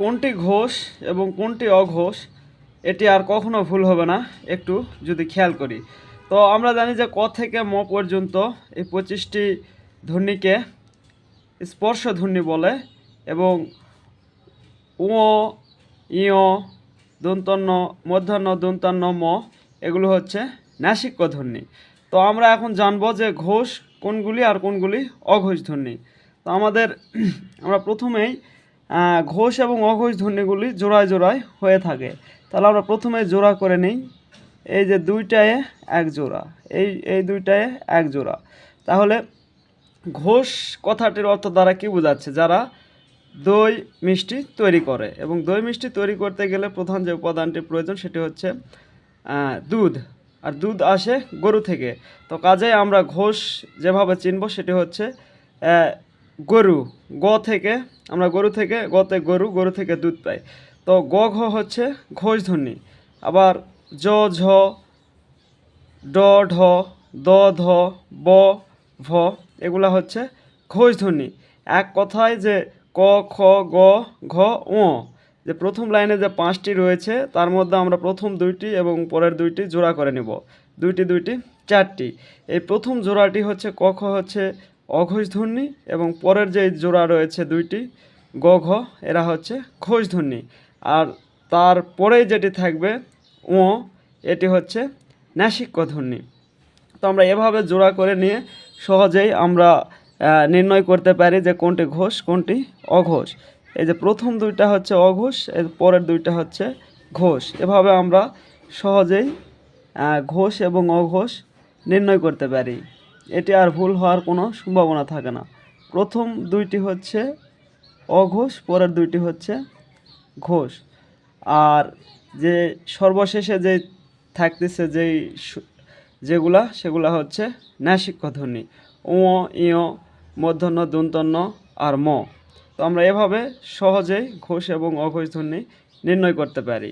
কোনটি ঘোষ এবং কোনটি অঘোষ, এটি আর কখনো ভুল হবে না, একটু যদি খেয়াল করি। তো আমরা জানি যে ক থেকে ম পর্যন্ত এই পঁচিশটি ধ্বনিকে স্পর্শ ধ্বনি বলে এবং উ ইয় দন্তন্য, মধ্যাহ্ন দন্তান্ন ম, এগুলো হচ্ছে নাসিক্য ধ্বনি। তো আমরা এখন জানব যে ঘোষ কোনগুলি আর কোনগুলি অঘোষ ধ্বনি। তো আমাদের, আমরা প্রথমেই ঘোষ এবং অঘোষ ধ্বনিগুলি জোড়ায় জোড়ায় হয়ে থাকে। তাহলে আমরা প্রথমে জোড়া করে নিই। এই যে দুইটায় এক জোড়া, এই এই দুইটায় এক জোড়া। তাহলে ঘোষ কথাটির অর্থ দ্বারা কি বোঝাচ্ছে? যারা দই মিষ্টি তৈরি করে এবং দই মিষ্টি তৈরি করতে গেলে প্রধান যে উপাদানটি প্রয়োজন সেটি হচ্ছে দুধ। আর দুধ আসে গরু থেকে। তো কাজে আমরা ঘোষ যেভাবে চিনব সেটি হচ্ছে গরু, গ থেকে, আমরা গরু থেকে, গতে গরু গরু থেকে দুধ পাই। তো গ, ঘ হচ্ছে ঘোষ ধ্বনি। আবার জ, ঝ, ড, ঢ, দ, ধ, ব, ভ, এগুলা হচ্ছে ঘোষ ধ্বনি। এক কথায় যে ক, খ, গ, ঘ ও যে প্রথম লাইনে যে পাঁচটি রয়েছে, তার মধ্যে আমরা প্রথম দুইটি এবং পরের দুইটি জোড়া করে নেব। দুইটি দুইটি, চারটি। এই প্রথম জোড়াটি হচ্ছে ক, খ হচ্ছে অঘোষ ধ্বনি এবং পরের যে জোড়া রয়েছে দুইটি, গ, ঘ, এরা হচ্ছে ঘোষ ধ্বনি আর তারপরেই যেটি থাকবে ও এটি হচ্ছে নাসিক্য ধ্বনি তো আমরা এভাবে জোড়া করে নিয়ে সহজেই আমরা নির্ণয় করতে পারি যে কোনটি ঘোষ, কোনটি অঘোষ। এই যে প্রথম দুইটা হচ্ছে অঘোষ, এর পরের দুইটা হচ্ছে ঘোষ। এভাবে আমরা সহজেই ঘোষ এবং অঘোষ নির্ণয় করতে পারি। এটি আর ভুল হওয়ার কোনো সম্ভাবনা থাকে না। প্রথম দুইটি হচ্ছে অঘোষ, পরের দুইটি হচ্ছে ঘোষ। আর যে সর্বশেষে যে থাকতেছে যেই যেগুলা, সেগুলা হচ্ছে ধ্বনি ও ইয় মধ্যাহ্ন দন্তন্য আর ম। তো আমরা এভাবে সহজেই ঘোষ এবং অঘোষ ধ্বনি নির্ণয় করতে পারি।